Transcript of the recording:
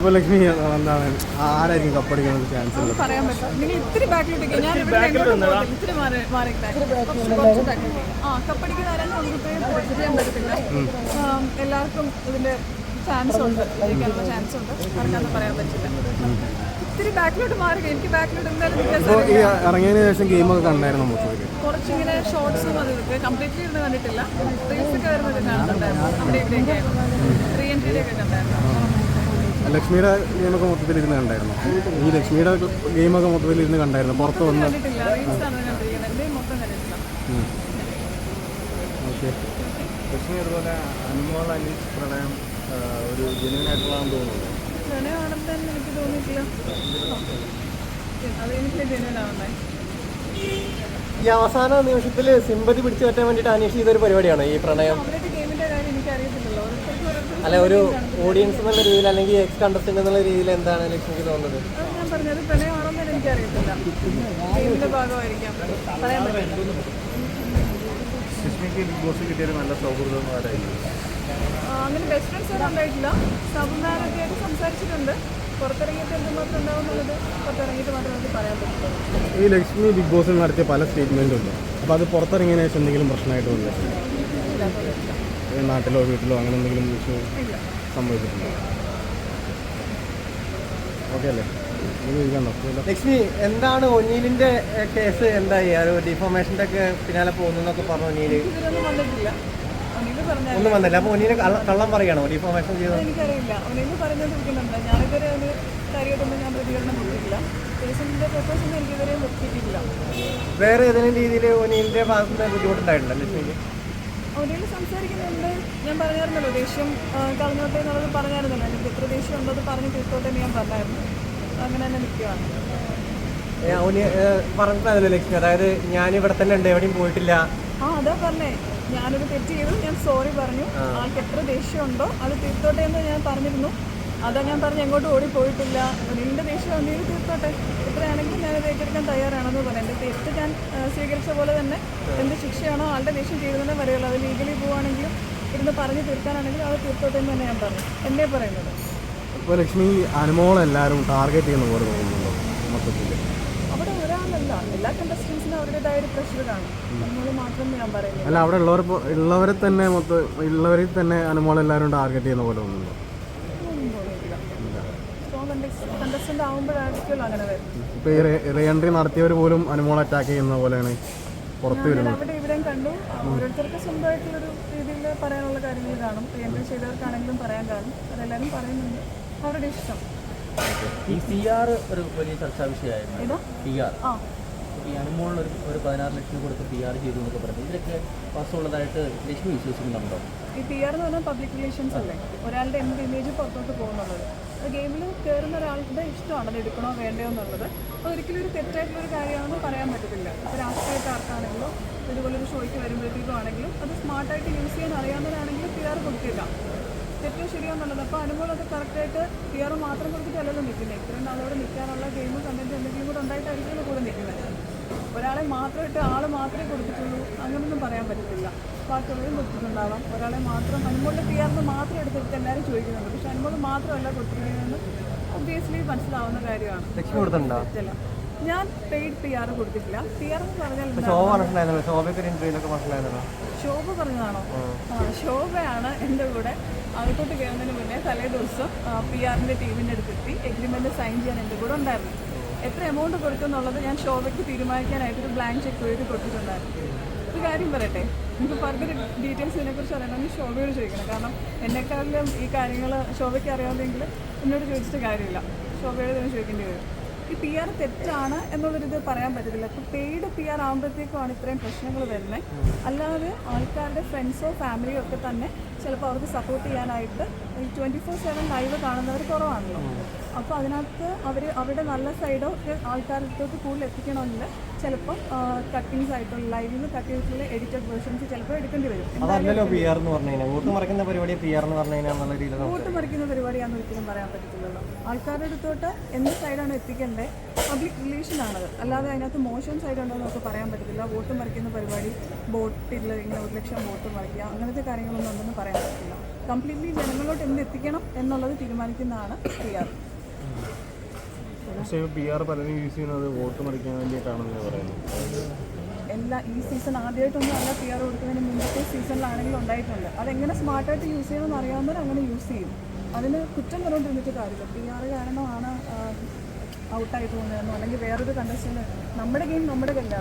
അപ്പോൾ ലക്ഷ്മി എന്താണ്? ആരായിരിക്കും കപ്പടിക്കാൻ ചാൻസ് എല്ലാവർക്കും ഇതിന്റെ ചാൻസ് ഉണ്ട്. ജയിക്കാനുള്ള ചാൻസ് ഉണ്ട്. ആർക്കാന്ന് പറയാൻ പറ്റില്ല. ഇത്തിരി ബാക്കിലോട്ട് മാറി എനിക്ക് ബാക്കിലോട്ട് എന്തായാലും ഇറങ്ങിയതിന് ശേഷം ഗെയിമൊക്കെ കണ്ടായിരുന്നു കുറച്ചിങ്ങനെ ഷോർട്സും അത് കംപ്ലീറ്റ്ലി ഇരുന്ന് കണ്ടിട്ടില്ല. റീൽസ് ഒക്കെ വരുന്നത് കാണുന്നുണ്ടായിരുന്നു അവിടെ ഇവിടെയൊക്കെ റീ എൻട്രിയിലൊക്കെ കണ്ടായിരുന്നു. ലക്ഷ്മിയുടെ ഗെയിമൊക്കെ മൊത്തത്തിൽ ഇരുന്ന് കണ്ടായിരുന്നു. ഈ ലക്ഷ്മിയുടെ ഗെയിമൊക്കെ മൊത്തത്തിൽ ഇരുന്ന് കണ്ടായിരുന്നു. പുറത്ത് വന്ന് ഓക്കെ. ലക്ഷ്മി അതുപോലെ അനുമോൾ അനീഷ് പ്രണയം ഒരു ജെന്യൂൻ ആയിട്ടുള്ളതാണെന്ന് തോന്നുന്നു. എനിക്ക് തോന്നിയിട്ടില്ല. അത് എനിക്ക് ജനുവനാവുന്നേ ഈ അവസാന നിമിഷത്തിൽ സിമ്പതി പിടിച്ചു പറ്റാൻ വേണ്ടിയിട്ട് അനീഷ് ചെയ്തൊരു പരിപാടിയാണ് ഈ പ്രണയം അവരുടെ ഗെയിമിന്റെ കാര്യം എനിക്ക് അറിയത്തില്ലല്ലോ ഓരോരുത്തർക്കും ഓരോരുത്തർക്കും അല്ല ഒരു ഓഡിയൻസ് എന്നുള്ള രീതിയിൽ അല്ലെങ്കിൽ എക്സ് കണ്ടസ്റ്റന്റ് എന്നുള്ള രീതിയിൽ എന്താണ് ലക്ഷ്മിക്ക് തോന്നുന്നത്? ഞാൻ പറഞ്ഞത്. പ്രണയമാണെന്ന് ഭാഗമായിരിക്കാം. പറയാൻ പറ്റില്ല. ലക്ഷ്മിക്ക് ബിഗ് ബോസ് കിട്ടിയൊരു നല്ല സൗഹൃദം അങ്ങനെ ബെസ്റ്റ് ഫ്രണ്ട്സ് ഒന്നും ഉണ്ടായിട്ടില്ല. സബുമാരൊക്കെ ആയിട്ട് സംസാരിച്ചിട്ടുണ്ട്. പുറത്തിറങ്ങിയിട്ട് എന്തുമാത്രം ഉണ്ടാവും എന്നുള്ളത് പുറത്തിറങ്ങിയിട്ട് മാത്രമേ നമുക്ക് പറയാൻ പറ്റുള്ളൂ ഈ ലക്ഷ്മി ബിഗ് ബോസിൽ നടത്തിയ പല സ്റ്റേറ്റ്മെന്റും ഉണ്ട്. അപ്പോൾ അത് പുറത്തിറങ്ങിയതിനു ശേഷം എന്തെങ്കിലും പ്രശ്നമായിട്ട് വന്നില്ല നാട്ടിലോ വീട്ടിലോ അങ്ങനെ എന്തെങ്കിലും ഇഷ്യൂ ഇല്ല. സംഭവിച്ചിട്ടുണ്ടോ? ഓക്കെ അല്ലേ. ലക്ഷ്മി എന്താണ് ഒനീലിന്റെ കേസ് എന്തായി? ആ ഒരു ഡിഫോമേഷന്റെ ഒക്കെ പിന്നാലെ പോകുന്നൊക്കെ പറഞ്ഞു ഒനീൽ? ഒന്നും വന്നില്ല. അപ്പൊ ഒനീൽ കള്ളം പറയണോ ഡിഫോമേഷൻ ചെയ്തത്? എനിക്കറിയില്ല പറഞ്ഞത് ഇരിക്കുന്നുണ്ട് ഞാനിതുവരെ ഒരു കാര്യമായിട്ടൊന്നും ഞാൻ പ്രതികരണം കൊടുത്തിട്ടില്ല. വേറെ ഏതെങ്കിലും രീതിയിൽ ഒനീലിന്റെ ഭാഗത്തുനിന്ന് ബുദ്ധിമുട്ടുണ്ടായിട്ടുണ്ടോ ലക്ഷ്മിക്ക്? ഒന്നിൽ സംസാരിക്കുന്നുണ്ട് ഞാൻ പറഞ്ഞായിരുന്നല്ലോ ദേഷ്യം കളഞ്ഞോട്ടെ എന്നുള്ളത് പറഞ്ഞായിരുന്നല്ലോ. എനിക്ക് എത്ര ദേഷ്യം ഉണ്ടോ അത് പറഞ്ഞ് തീർത്തോട്ടെ എന്ന് ഞാൻ പറഞ്ഞായിരുന്നു. അങ്ങനെ തന്നെ നിൽക്കുകയാണ് ലക്ഷ്മി. അതായത് ഞാൻ ഇവിടെ തന്നെ ഉണ്ട് എവിടെയും പോയിട്ടില്ല. ആ അതാ പറഞ്ഞേ. ഞാനൊരു തെറ്റ് ചെയ്തു ഞാൻ സോറി പറഞ്ഞു. ആൾക്ക് എത്ര ദേഷ്യം ഉണ്ടോ അത് തീർത്തോട്ടെ എന്ന് ഞാൻ പറഞ്ഞിരുന്നു. അതാ ഞാൻ പറഞ്ഞു എങ്ങോട്ടും ഓടി പോയിട്ടില്ല നിന്റെ ദേഷ്യം ഒന്നിനും തീർത്തോട്ടെ. എത്രയാണെങ്കിലും ഞാൻ അത് ഏറ്റെടുക്കാൻ തയ്യാറാണെന്ന് പറയാം. എന്റെ തെറ്റ് ഞാൻ സ്വീകരിച്ച പോലെ തന്നെ എന്ത് ശിക്ഷയാണോ ആളുടെ ദേഷ്യം ചെയ്തതെന്ന് പറയുള്ളൂ അത് ലീഗലി പോവുകയാണെങ്കിലും ഇരുന്ന് പറഞ്ഞ് തീർക്കാനാണെങ്കിലും അത് തീർത്തോട്ടെ എന്ന് തന്നെ ഞാൻ പറഞ്ഞു. എന്നെ പറയുന്നത് ഇപ്പോൾ ലക്ഷ്മി അനുമോളെല്ലാവരും ടാർഗറ്റ് ചെയ്യുന്ന പോലെ തോന്നുന്നുണ്ടോ മൊത്തത്തിൽ അവിടെ ഒരാളല്ല. എല്ലാ കണ്ടസ്റ്റൻസിനും അവരുടേതായ ഒരു പ്രഷർ കാണും നമ്മൾ മാത്രം ഞാൻ പറയുന്നത് അല്ല അവിടെ ഉള്ളവർ ഉള്ളവരെ തന്നെ മൊത്തം ഉള്ളവരെ തന്നെ അനുമോളെല്ലാവരും ടാർഗറ്റ് ചെയ്യുന്ന പോലെ തോന്നുന്നുണ്ടോ ഒന്നും തോന്നിയിട്ടില്ല കണ്ടസ്റ്റന്റ് ആകുമ്പോഴായിരിക്കുമല്ലോ അങ്ങനെ വരുന്നത് ഇപ്പോൾ ഈ റീ എൻട്രി നടത്തിയവർ പോലും അനുമോൾ അറ്റാക്ക് ചെയ്യുന്ന പോലെയാണ് പുറത്ത് വരുന്നത്. അവിടെ ഇവിടെയും കണ്ടു. ഓരോരുത്തർക്ക് സ്വന്തമായിട്ടുള്ളൊരു രീതിയിൽ പറയാനുള്ള കാര്യങ്ങൾ കാണും. എൻട്രി ചെയ്തവർക്കാണെങ്കിലും പറയാൻ കാണും. അതെല്ലാവരും പറയുന്നുണ്ട്. അവരുടെ ഇഷ്ടം. ഈ ആർ ഒരു വലിയ ചർച്ചാ വിഷയമായിരുന്നു. പി ആർ ആ. ഈ അനുമോളിൽ ഒരു ഒരു പതിനാറ് ലക്ഷം കൊടുത്ത് പി ആർ ചെയ്തു എന്നൊക്കെ പറഞ്ഞു. ഇതിലൊക്കെ വാസ്തവമുള്ളതായിട്ട് ലക്ഷ്മി വിശ്വസിക്കുന്നുണ്ടോ? ഈ പി ആർ എന്ന് പറഞ്ഞാൽ പബ്ലിക് റിലേഷൻസ് അല്ലേ? ഒരാളുടെ എന്ത് ഇമേജ് പുറത്തോട്ട് പോകുന്നുള്ളത്? ഗെയിമിൽ കയറുന്ന ഒരാളുടെ ഇഷ്ടമാണ് അത് എടുക്കണോ വേണ്ടയോ എന്നുള്ളത്. അത് ഒരിക്കലും ഒരു തെറ്റായിട്ടുള്ളൊരു കാര്യമാണെന്ന് പറയാൻ പറ്റത്തില്ല. ഇപ്പോൾ രാഷ്ട്രീയക്കാർക്കാണെങ്കിലും ഇതുപോലെ ഒരു ഷോയ്ക്ക് വരുമ്പോഴത്തേക്കും ആണെങ്കിലും അത് സ്മാർട്ടായിട്ട് യൂസ് ചെയ്യാൻ അറിയാവുന്നവരാണെങ്കിലും പി ആർ കൊടുത്തേക്കാം തെറ്റോ ശരിയോ എന്നുള്ളത്. അപ്പോൾ അനുഭവമൊക്കെ കറക്റ്റായിട്ട് പി ആർ മാത്രം കൊടുത്തിട്ടല്ലല്ലോ നിൽക്കുന്നത് ഇത്രയും നാളോടെ നിൽക്കാനുള്ള ഗെയിം കണ്ടന്റ് എന്തെങ്കിലും കൂടെ ഉണ്ടായിട്ടായിരിക്കുമല്ലോ കൂടെ നിൽക്കുന്നത് ഒരാളെ മാത്രമായിട്ട് ആൾ മാത്രമേ കൊടുത്തിട്ടുള്ളൂ. അങ്ങനൊന്നും പറയാൻ പറ്റത്തില്ല. ബാക്കിയുള്ളവരും കൊടുത്തിട്ടുണ്ടാവാം. ഒരാളെ മാത്രം അനുമോളിന്റെ പി ആറിന് മാത്രം എടുത്തിട്ട് എല്ലാവരും ചോദിക്കുന്നുണ്ട്. പക്ഷെ അനുമോൾ മാത്രമല്ല കൊടുത്തിരിക്കുന്നതെന്ന് ഒബ്വിയസ്ലി മനസ്സിലാവുന്ന കാര്യമാണ്. ഞാൻ പെയ്ഡ് പി ആർ കൊടുത്തിട്ടില്ല. പി ആർ എന്ന് പറഞ്ഞാൽ? ശോഭ പറഞ്ഞതാണോ? ആ ശോഭയാണ് എന്റെ കൂടെ അകത്തോട്ട് കയറുന്നതിന് മുന്നേ തലേ ദിവസം പി ആറിന്റെ ടീമിന്റെ അടുത്തെത്തി എഗ്രിമെന്റ് സൈൻ ചെയ്യാൻ എന്റെ കൂടെ ഉണ്ടായിരുന്നു. എത്ര എമൗണ്ട് കൊടുക്കും എന്നുള്ളത് ഞാൻ ശോഭയ്ക്ക് തീരുമാനിക്കാനായിട്ട് ഒരു ബ്ലാങ്ക് ചെക്ക് എഴുതി കൊടുത്തിട്ടുണ്ടായിരുന്നു. ഒരു കാര്യം പറയട്ടെ? നിങ്ങൾക്ക് ഫർദർ ഡീറ്റെയിൽസ് ഇതിനെക്കുറിച്ച് അറിയണമെങ്കിൽ ശോഭയോട് ചോദിക്കണം. കാരണം എന്നെക്കാളിലും ഈ കാര്യങ്ങൾ ശോഭയ്ക്ക് അറിയാമെങ്കിൽ എന്നോട് ചോദിച്ചിട്ട് കാര്യമില്ല. ശോഭയോട് തന്നെ ചോദിക്കേണ്ടി വരും. ഈ പി ആർ തെറ്റാണ് എന്നുള്ളൊരിത് പറയാൻ പറ്റത്തില്ല. അപ്പോൾ പെയ്ഡ് പി ആർ ആകുമ്പോഴത്തേക്കുമാണ് ഇത്രയും പ്രശ്നങ്ങൾ വരുന്നത്. അല്ലാതെ ആൾക്കാരുടെ ഫ്രണ്ട്സോ ഫാമിലിയോ ഒക്കെ തന്നെ ചിലപ്പോൾ അവർക്ക് സപ്പോർട്ട് ചെയ്യാനായിട്ട് ട്വന്റി ഫോർ സെവൻ ലൈവ് കാണുന്നവർ കുറവാണല്ലോ. അപ്പോൾ അതിനകത്ത് അവർ അവരുടെ നല്ല സൈഡോ ഒക്കെ ആൾക്കാരിലേക്ക് കൂടുതൽ എത്തിക്കണമെങ്കിൽ ചിലപ്പം കട്ടിങ്സ് ആയിട്ടുള്ള ലൈവിൽ നിന്ന് കട്ട് ചെയ്തിട്ടുള്ള എഡിറ്റഡ് വേർഷൻസ് ചിലപ്പോൾ എടുക്കേണ്ടി വരും. വോട്ട് മറിക്കുന്ന പരിപാടിയാണെന്ന് ഒരിക്കലും പറയാൻ പറ്റത്തില്ലല്ലോ. ആൾക്കാരുടെ അടുത്തോട്ട് എന്ത് സൈഡാണ് എത്തിക്കേണ്ടത്? പബ്ലിക് റിലേഷൻ റിലേഷനാണത് അല്ലാതെ അതിനകത്ത് മോശം സൈഡ് ഉണ്ടോ എന്ന് നമുക്ക് പറയാൻ പറ്റത്തില്ല. വോട്ട് മറിക്കുന്ന പരിപാടി ബോട്ടിൽ ഇങ്ങനെ ഒരു ലക്ഷം വോട്ട് മറിക്കുക അങ്ങനത്തെ കാര്യങ്ങളൊന്നും ഉണ്ടെന്ന് പറയാൻ പറ്റില്ല കംപ്ലീറ്റ്ലി ജനങ്ങളോട്ട് എന്ത് എത്തിക്കണം എന്നുള്ളത് തീരുമാനിക്കുന്നതാണ് പി ആർ പക്ഷേ പി ആർ പലരും യൂസ് ചെയ്യുന്നത് വോട്ട് മറിക്കാൻ വേണ്ടിയിട്ടാണെന്ന് പറയുന്നത് എല്ലാ ഈ സീസൺ ആദ്യമായിട്ടൊന്നും അല്ല പി ആർ കൊടുക്കുന്നതിന് മുമ്പത്തെ സീസണിലാണെങ്കിലും ഉണ്ടായിട്ടുണ്ട്. അതെങ്ങനെ സ്മാർട്ടായിട്ട് യൂസ് ചെയ്യണമെന്ന് അറിയാവുന്നവർ അങ്ങനെ യൂസ് ചെയ്യും. അതിന് കുറ്റം പറഞ്ഞുകൊണ്ടിരുന്നിട്ട് കാര്യമില്ല. പി ആർ കാരണമാണ് ഔട്ടായി പോകുന്നതെന്നോ അല്ലെങ്കിൽ വേറൊരു കണ്ടസ്റ്റന്റ് നമ്മുടെ ഗെയിം നമ്മുടെ കല്ല